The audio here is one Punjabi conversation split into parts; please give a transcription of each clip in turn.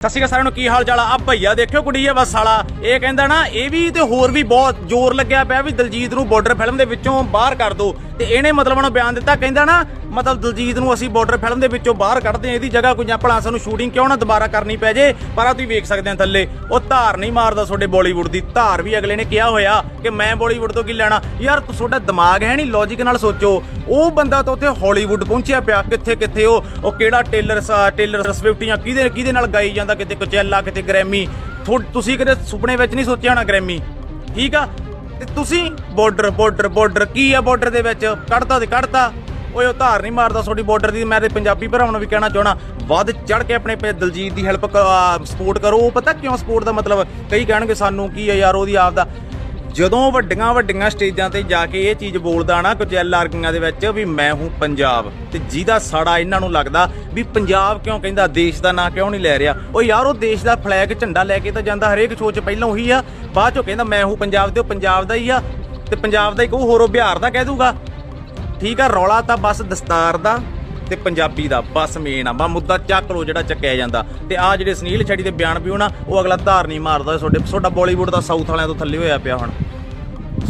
ਸਤਿ ਸ਼੍ਰੀ ਅਕਾਲ ਸਾਰਿਆਂ ਨੂੰ, ਕੀ ਹਾਲ ਚਾਲ ਆ? ਆ ਭਈਆ ਦੇਖਿਓ ਕੁੜੀ ਆ ਬਸ ਸਾਲਾ ਇਹ ਕਹਿੰਦਾ ਨਾ, ਇਹ ਵੀ ਤੇ ਹੋਰ ਵੀ ਬਹੁਤ ਜ਼ੋਰ ਲੱਗਿਆ ਪਿਆ ਵੀ ਦਲਜੀਤ ਨੂੰ ਬਾਰਡਰ ਫਿਲਮ ਦੇ ਵਿੱਚੋਂ ਬਾਹਰ ਕਰ ਦਿਓ ਤੇ ਇਹਨੇ ਮਤਲਬ ਉਹਨੂੰ ਬਿਆਨ ਦਿੱਤਾ, ਕਹਿੰਦਾ ਨਾ, ਮਤਲਬ ਦਲਜੀਤ ਨੂੰ ਅਸੀਂ ਬਾਰਡਰ ਫਿਲਮ ਦੇ ਵਿੱਚੋਂ ਬਾਹਰ ਕੱਢਦੇ ਹਾਂ, ਇਹਦੀ ਜਗ੍ਹਾ ਕੋਈ ਜਾਂ ਭਲਾ ਸਾਨੂੰ ਸ਼ੂਟਿੰਗ ਕਿਉਂ ਨਾ ਦੁਬਾਰਾ ਕਰਨੀ ਪੈ ਜੇ, ਪਰ ਆ ਤੁਸੀਂ ਵੇਖ ਸਕਦੇ ਆ ਥੱਲੇ, ਉਹ ਧਾਰ ਨਹੀਂ ਮਾਰਦਾ ਤੁਹਾਡੇ ਬਾਲੀਵੁੱਡ ਦੀ। ਧਾਰ ਵੀ ਅਗਲੇ ਨੇ ਕਿਹਾ ਹੋਇਆ ਕਿ ਮੈਂ ਬਾਲੀਵੁੱਡ ਤੋਂ ਕੀ ਲੈਣਾ। ਯਾਰ ਤੁਹਾਡਾ ਦਿਮਾਗ ਹੈ ਨਹੀਂ ਲੌਜੀਕ ਨਾਲ ਸੋਚੋ। ਉਹ ਬੰਦਾ ਤਾਂ ਉੱਥੇ ਹਾਲੀਵੁੱਡ ਪਹੁੰਚਿਆ ਪਿਆ ਕਿੱਥੇ ਕਿੱਥੇ ਉਹ ਉਹ ਕਿਹੜਾ ਟੇਲਰ ਟੇਲਰ ਸਵਿਫਟੀਆਂ ਕਿਹਦੇ ਕਿਹਦੇ ਨਾਲ ਗਾਈ ਜਾਂਦਾ ਕਿਤੇ ਕੋਚੈਲਾ, ਕਿਤੇ ਗ੍ਰੈਮੀ। ਤੁਸੀਂ ਕਦੇ ਸੁਪਨੇ ਵਿੱਚ ਨਹੀਂ ਸੋਚਿਆ ਹੋਣਾ ਗ੍ਰੈਮੀ? ਠੀਕ ਆ? ਤੇ ਤੁਸੀਂ ਬਾਰਡਰ ਬਾਰਡਰ ਬਾਰਡਰ ਕੀ ਆ ਬਾਰਡਰ ਦੇ ਵਿੱਚ? ਕੱਢਤਾ ਤੇ ਕੱਢਤਾ। ਓਏ, ਉਹ ਧਾਰ ਨਹੀਂ ਮਾਰਦਾ ਤੁਹਾਡੀ ਬਾਰਡਰ ਦੀ। ਮੈਂ ਤੇ ਪੰਜਾਬੀ ਭਰਾਵਾਂ ਨੂੰ ਵੀ ਕਹਿਣਾ ਚਾਹਣਾ ਵੱਧ ਚੜ ਕੇ ਆਪਣੇ ਪੇ ਦਲਜੀਤ ਦੀ ਹੈਲਪ ਸਪੋਰਟ ਕਰੋ। ਉਹ ਪਤਾ ਕਿਉਂ ਸਪੋਰਟ ਦਾ ਮਤਲਬ? ਕਈ ਕਹਿਣਗੇ ਸਾਨੂੰ ਕੀ ਆ ਯਾਰ, ਉਹਦੀ ਆਪ ਦਾ। ਜਦੋਂ ਵੱਡੀਆਂ ਵੱਡੀਆਂ ਸਟੇਜਾਂ ਤੇ ਜਾ ਕੇ ਇਹ ਚੀਜ਼ ਬੋਲਦਾ ਨਾ ਕੁਚੈਲ ਆਰਗੀਆਂ ਦੇ ਵਿੱਚ ਵੀ ਮੈਂ ਹੂੰ ਪੰਜਾਬ ਤੇ ਜਿਹਦਾ ਸਾੜਾ ਇਹਨਾਂ ਨੂੰ ਲੱਗਦਾ ਵੀ ਪੰਜਾਬ ਕਿਉਂ ਕਹਿੰਦਾ, ਦੇਸ਼ ਦਾ ਨਾਂ ਕਿਉਂ ਨਹੀਂ ਲੈ ਰਿਹਾ? ਉਹ ਯਾਰ ਉਹ ਦੇਸ਼ ਦਾ ਫਲੈਗ ਝੰਡਾ ਲੈ ਕੇ ਤਾਂ ਜਾਂਦਾ, ਹਰੇਕ ਸੋਚ ਪਹਿਲਾਂ ਉਹੀ ਆ, ਬਾਅਦ ਚੋਂ ਕਹਿੰਦਾ ਮੈਂ ਹੂੰ ਪੰਜਾਬ ਤੇ ਉਹ ਪੰਜਾਬ ਦਾ ਹੀ ਆ ਤੇ ਪੰਜਾਬ ਦਾ ਹੀ ਕਹੂ ਹੋਰ ਉਹ ਬਿਹਾਰ ਦਾ ਕਹਿ ਦੂਗਾ। ਠੀਕ ਆ, ਰੌਲਾ ਤਾਂ ਬਸ ਦਸਤਾਰ ਦਾ। ਤੇ ਪੰਜਾਬੀ ਦਾ ਬਸ ਮੇਨ ਆ। ਬਾ ਮੁੱਦਾ ਚੱਕ ਲੋ ਜਿਹੜਾ ਚੱਕਿਆ ਜਾਂਦਾ। ਤੇ ਆ ਜਿਹੜੇ ਸੁਨੀਲ ਛੜੀ ਦੇ ਬਿਆਨ ਵੀ ਹੋਣਾ ਉਹ ਅਗਲਾ ਧਾਰ ਨਹੀਂ ਮਾਰਦਾ। ਤੁਹਾਡੇ, ਤੁਹਾਡਾ ਬਾਲੀਵੁੱਡ ਦਾ ਸਾਊਥ ਵਾਲਿਆਂ ਤੋਂ ਥੱਲੇ ਹੋਇਆ ਪਿਆ ਹੁਣ।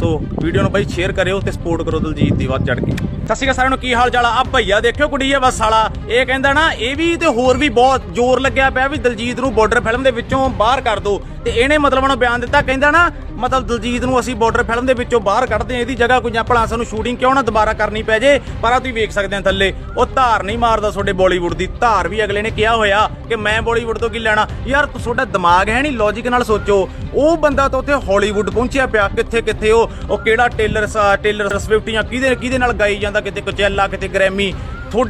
ਸੋ ਵੀਡੀਓ ਨੂੰ ਬਾਈ ਸ਼ੇਅਰ ਕਰਿਓ ਤੇ ਸਪੋਰਟ ਕਰੋ ਦਲਜੀਤ ਦੀ ਵੱਧ ਚੜ ਕੇ। ਸਤਿ ਸ਼੍ਰੀ ਅਕਾਲ ਸਾਰਿਆਂ ਨੂੰ, ਕੀ ਹਾਲ ਚਾਲ ਆ ਭਈਆ ਦੇਖਿਓ ਕੁੜੀ ਆ ਬਸ ਵਾਲਾ ਇਹ ਕਹਿੰਦਾ ਨਾ, ਇਹ ਵੀ ਤੇ ਹੋਰ ਵੀ ਬਹੁਤ ਜ਼ੋਰ ਲੱਗਿਆ ਪਿਆ ਵੀ ਦਲਜੀਤ ਨੂੰ ਬਾਰਡਰ ਫਿਲਮ ਦੇ ਵਿੱਚੋਂ ਬਾਹਰ ਕਰ ਦਿਓ ਤੇ ਇਹਨੇ ਮਤਲਬ ਉਹਨੂੰ ਬਿਆਨ ਦਿੱਤਾ, ਕਹਿੰਦਾ ਨਾ, ਮਤਲਬ ਦਲਜੀਤ ਨੂੰ ਅਸੀਂ ਬਾਰਡਰ ਫਿਲਮ ਦੇ ਵਿੱਚੋਂ ਬਾਹਰ ਕੱਢਦੇ ਹਾਂ, ਇਹਦੀ ਜਗ੍ਹਾ ਕੋਈ ਜਾਂ ਭਲਾ ਸਾਨੂੰ ਸ਼ੂਟਿੰਗ ਕਿਉਂ ਨਾ ਦੁਬਾਰਾ ਕਰਨੀ ਪੈ ਜੇ, ਪਰ ਆ ਤੁਸੀਂ ਵੇਖ ਸਕਦੇ ਆ ਥੱਲੇ, ਉਹ ਧਾਰ ਨਹੀਂ ਮਾਰਦਾ ਤੁਹਾਡੇ ਬਾਲੀਵੁੱਡ ਦੀ। ਧਾਰ ਵੀ ਅਗਲੇ ਨੇ ਕਿਹਾ ਹੋਇਆ ਕਿ ਮੈਂ ਬਾਲੀਵੁੱਡ ਤੋਂ ਕੀ ਲੈਣਾ। ਯਾਰ ਤੁਹਾਡਾ ਦਿਮਾਗ ਹੈ ਨਹੀਂ ਲੌਜੀਕ ਨਾਲ ਸੋਚੋ। ਉਹ ਬੰਦਾ ਤਾਂ ਉੱਥੇ ਹਾਲੀਵੁੱਡ ਪਹੁੰਚਿਆ ਪਿਆ ਕਿੱਥੇ ਕਿੱਥੇ ਉਹ ਉਹ ਕਿਹੜਾ ਟੇਲਰ ਟੇਲਰ ਸਵਿਫਟੀਆਂ ਕਿਹਦੇ ਕਿਹਦੇ ਨਾਲ ਗਾਈ ਜਾਂਦਾ ਕਿਤੇ ਕੋਚੈਲਾ, ਕਿਤੇ ਗ੍ਰੈਮੀ।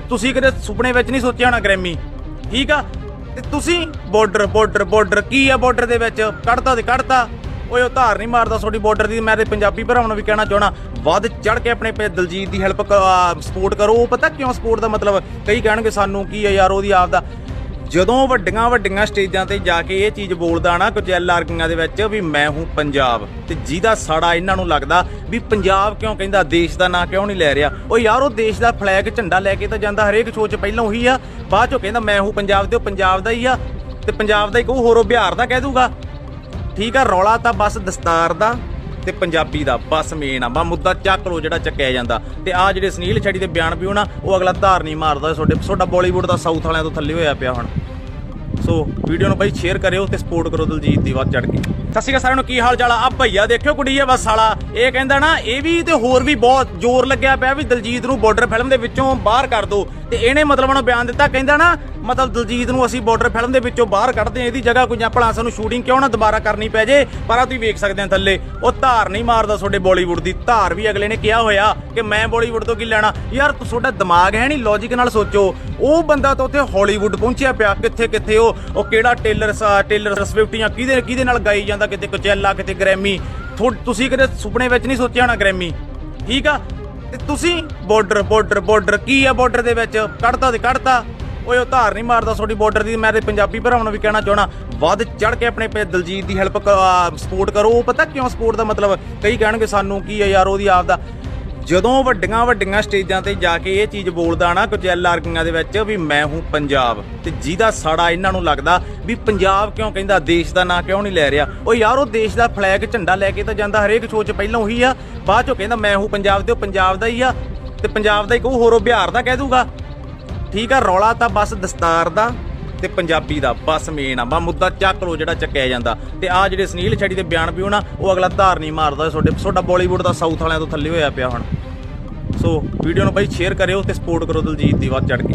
ਤੁਸੀਂ ਕਦੇ ਸੁਪਨੇ ਵਿੱਚ ਨਹੀਂ ਸੋਚਿਆ ਹੋਣਾ ਗ੍ਰੈਮੀ? ਠੀਕ ਆ? ਤੇ ਤੁਸੀਂ ਬਾਰਡਰ ਬਾਰਡਰ ਬਾਰਡਰ ਕੀ ਆ ਬਾਰਡਰ ਦੇ ਵਿੱਚ? ਕੱਢਤਾ ਤੇ ਕੱਢਤਾ। ਓਏ, ਉਹ ਧਾਰ ਨਹੀਂ ਮਾਰਦਾ ਤੁਹਾਡੀ ਬਾਰਡਰ ਦੀ, ਮੈਂ ਤੇ ਪੰਜਾਬੀ ਭਰਾਵਾਂ ਨੂੰ ਵੀ ਕਹਿਣਾ ਚਾਹਣਾ ਵੱਧ ਚੜ ਕੇ ਆਪਣੇ ਦਲਜੀਤ ਦੀ ਹੈਲਪ ਸਪੋਰਟ ਕਰੋ। ਉਹ ਪਤਾ ਕਿਉਂ ਸਪੋਰਟ ਦਾ ਮਤਲਬ? ਕਈ ਕਹਿਣਗੇ ਸਾਨੂੰ ਕੀ ਆ ਯਾਰ, ਉਹਦੀ ਆਪ ਦਾ ਜਦੋਂ ਵੱਡੀਆਂ ਵੱਡੀਆਂ ਸਟੇਜਾਂ ਤੇ ਜਾ ਕੇ ਇਹ ਚੀਜ਼ ਬੋਲਦਾ ਨਾ ਕੁਚੈਲ ਆਰਕੀਆਂ ਦੇ ਵਿੱਚ ਵੀ ਮੈਂ ਹੂੰ ਪੰਜਾਬ ਤੇ ਜਿਹਦਾ ਸਾੜਾ ਇਹਨਾਂ ਨੂੰ ਲੱਗਦਾ ਵੀ ਪੰਜਾਬ ਕਿਉਂ ਕਹਿੰਦਾ, ਦੇਸ਼ ਦਾ ਨਾਂ ਕਿਉਂ ਨਹੀਂ ਲੈ ਰਿਹਾ? ਉਹ ਯਾਰ, ਉਹ ਦੇਸ਼ ਦਾ ਫਲੈਗ ਝੰਡਾ ਲੈ ਕੇ ਤਾਂ ਜਾਂਦਾ ਹਰੇਕ ਸੋਚ ਪਹਿਲਾਂ ਉਹੀ ਆ, ਬਾਅਦ ਚੋਂ ਕਹਿੰਦਾ ਮੈਂ ਹੂੰ ਪੰਜਾਬ ਤੇ ਉਹ ਪੰਜਾਬ ਦਾ ਹੀ ਆ ਤੇ ਪੰਜਾਬ ਦਾ ਹੀ ਕਹੂ ਹੋਰ ਉਹ ਬਿਹਾਰ ਦਾ ਕਹਿ ਦੂਗਾ। ਠੀਕ ਆ, ਰੌਲਾ ਤਾਂ ਬਸ ਦਸਤਾਰ ਦਾ। ਤੇ ਪੰਜਾਬੀ ਦਾ ਬਸ ਮੇਨ ਆ। ਬਾ ਮੁੱਦਾ ਚੱਕ ਲੋ ਜਿਹੜਾ ਚੱਕਿਆ ਜਾਂਦਾ। ਤੇ ਆ ਜਿਹੜੇ ਸੁਨੀਲ ਛੜੀ ਦੇ ਬਿਆਨ ਵੀ ਹੋਣਾ, ਉਹ ਅਗਲਾ ਧਾਰ ਨਹੀਂ ਮਾਰਦਾ ਤੁਹਾਡੇ ਤੁਹਾਡਾ ਬਾਲੀਵੁੱਡ ਦਾ ਸਾਊਥ ਵਾਲਿਆਂ ਤੋਂ ਥੱਲੇ ਹੋਇਆ ਪਿਆ ਹੁਣ। ਸੋ ਵੀਡੀਓ ਨੂੰ ਬਾਈ ਸ਼ੇਅਰ ਕਰਿਓ ਤੇ ਸਪੋਰਟ ਕਰੋ ਦਲਜੀਤ ਦੀ ਵੱਧ ਚੜ ਕੇ। ਸਤਿ ਸ਼੍ਰੀ ਅਕਾਲ ਸਾਰਿਆਂ ਨੂੰ, ਕੀ ਹਾਲ ਚਾਲ ਆ? ਆ ਭਈਆ ਦੇਖਿਓ ਕੁੜੀ ਆ ਬਸ ਸਾਲਾ ਇਹ ਕਹਿੰਦਾ ਨਾ, ਇਹ ਵੀ ਤੇ ਹੋਰ ਵੀ ਬਹੁਤ ਜ਼ੋਰ ਲੱਗਿਆ ਪਿਆ ਵੀ ਦਲਜੀਤ ਨੂੰ ਬਾਰਡਰ ਫਿਲਮ ਦੇ ਵਿੱਚੋਂ ਬਾਹਰ ਕਰ ਦਿਓ ਤੇ ਇਹਨੇ ਮਤਲਬ ਨੂੰ ਬਿਆਨ ਦਿੱਤਾ, ਕਹਿੰਦਾ ਨਾ, ਮਤਲਬ ਦਲਜੀਤ ਨੂੰ ਅਸੀਂ ਬਾਰਡਰ ਫਿਲਮ ਦੇ ਵਿੱਚੋਂ ਬਾਹਰ ਕੱਢਦੇ ਹਾਂ, ਇਹਦੀ ਜਗ੍ਹਾ ਕੋਈ ਜਾਂ ਭਲਾ ਸਾਨੂੰ ਸ਼ੂਟਿੰਗ ਕਿਉਂ ਨਾ ਦੁਬਾਰਾ ਕਰਨੀ ਪੈ ਜੇ, ਪਰ ਆ ਤੁਸੀਂ ਵੇਖ ਸਕਦੇ ਆ ਥੱਲੇ, ਉਹ ਧਾਰ ਨਹੀਂ ਮਾਰਦਾ ਤੁਹਾਡੇ ਬਾਲੀਵੁੱਡ ਦੀ। ਧਾਰ ਵੀ ਅਗਲੇ ਨੇ ਕਿਹਾ ਹੋਇਆ ਕਿ ਮੈਂ ਬਾਲੀਵੁੱਡ ਤੋਂ ਕੀ ਲੈਣਾ। ਯਾਰ ਤੁਹਾਡਾ ਦਿਮਾਗ ਹੈ ਨਹੀਂ ਲੌਜੀਕ ਨਾਲ ਸੋਚੋ। ਉਹ ਬੰਦਾ ਤਾਂ ਉੱਥੇ ਹਾਲੀਵੁੱਡ ਪਹੁੰਚਿਆ ਪਿਆ ਕਿੱਥੇ ਕਿੱਥੇ ਉਹ ਉਹ ਕਿਹੜਾ ਟੇਲਰ ਟੇਲਰ ਸਵਿਫਟੀਆਂ ਕਿਹਦੇ ਕਿਹਦੇ ਨਾਲ ਗਾਈ ਜਾਂਦਾ ਕਿਤੇ ਕੋਚੈਲਾ, ਕਿਤੇ ਗ੍ਰੈਮੀ। ਤੁਸੀਂ ਕਦੇ ਸੁਪਨੇ ਵਿੱਚ ਨਹੀਂ ਸੋਚਿਆ ਹੋਣਾ ਗ੍ਰੈਮੀ? ਠੀਕ ਆ? ਤੇ ਤੁਸੀਂ ਬਾਰਡਰ ਬਾਰਡਰ ਬਾਰਡਰ ਕੀ ਆ ਬਾਰਡਰ ਦੇ ਵਿੱਚ? ਕੱਢਤਾ ਤੇ ਕੱਢਤਾ। ਓਏ, ਉਹ ਧਾਰ ਨਹੀਂ ਮਾਰਦਾ ਤੁਹਾਡੀ ਬਾਰਡਰ ਦੀ, ਮੈਂ ਤੇ ਪੰਜਾਬੀ ਭਰਾਵਾਂ ਨੂੰ ਵੀ ਕਹਿਣਾ ਚਾਹਣਾ ਵੱਧ ਚੜ ਕੇ ਆਪਣੇ ਦਲਜੀਤ ਦੀ ਹੈਲਪ ਸਪੋਰਟ ਕਰੋ। ਉਹ ਪਤਾ ਕਿਉਂ ਸਪੋਰਟ ਦਾ ਮਤਲਬ? ਕਈ ਕਹਿਣਗੇ ਸਾਨੂੰ, ਕੀ ਆ ਯਾਰ, ਉਹਦੀ ਆਪ ਦਾ। ਜਦੋਂ ਵੱਡੀਆਂ ਵੱਡੀਆਂ ਸਟੇਜਾਂ ਤੇ ਜਾ ਕੇ ਇਹ ਚੀਜ਼ ਬੋਲਦਾ ਨਾ ਕੁਚੈਲ ਆਰਗੀਆਂ ਦੇ ਵਿੱਚ ਵੀ ਮੈਂ ਹੂੰ ਪੰਜਾਬ ਤੇ ਜਿਹਦਾ ਸਾੜਾ ਇਹਨਾਂ ਨੂੰ ਲੱਗਦਾ ਵੀ ਪੰਜਾਬ ਕਿਉਂ ਕਹਿੰਦਾ, ਦੇਸ਼ ਦਾ ਨਾਂ ਕਿਉਂ ਨਹੀਂ ਲੈ ਰਿਹਾ? ਉਹ ਯਾਰ ਉਹ ਦੇਸ਼ ਦਾ ਫਲੈਗ ਝੰਡਾ ਲੈ ਕੇ ਤਾਂ ਜਾਂਦਾ, ਹਰੇਕ ਸੋਚ ਪਹਿਲਾਂ ਉਹੀ ਆ, ਬਾਅਦ ਚੋਂ ਕਹਿੰਦਾ ਮੈਂ ਹੂੰ ਪੰਜਾਬ ਤੇ ਉਹ ਪੰਜਾਬ ਦਾ ਹੀ ਆ ਤੇ ਪੰਜਾਬ ਦਾ ਹੀ ਕਹੂ ਹੋਰ ਉਹ ਬਿਹਾਰ ਦਾ ਕਹਿ ਦੂਗਾ। ਠੀਕ ਆ, ਰੌਲਾ ਤਾਂ ਬਸ ਦਸਤਾਰ ਦਾ। ਤੇ ਪੰਜਾਬੀ ਦਾ ਬਸ ਮੇਨ ਆ। ਬਾ ਮੁੱਦਾ ਚੱਕ ਲੋ ਜਿਹੜਾ ਚੱਕਿਆ ਜਾਂਦਾ। ਤੇ ਆ ਜਿਹੜੇ ਸੁਨੀਲ ਛੜੀ ਦੇ ਬਿਆਨ ਵੀ ਹੋਣਾ ਉਹ ਅਗਲਾ ਧਾਰ ਨਹੀਂ ਮਾਰਦਾ। ਤੁਹਾਡੇ ਤੁਹਾਡਾ ਬਾਲੀਵੁੱਡ ਦਾ ਸਾਊਥ ਵਾਲਿਆਂ ਤੋਂ ਥੱਲੇ ਹੋਇਆ ਪਿਆ ਹੁਣ। ਸੋ ਵੀਡੀਓ ਨੂੰ ਬਾਈ ਸ਼ੇਅਰ ਕਰਿਓ ਤੇ ਸਪੋਰਟ ਕਰੋ ਦਲਜੀਤ ਦੀ ਵੱਧ ਚੜ ਕੇ।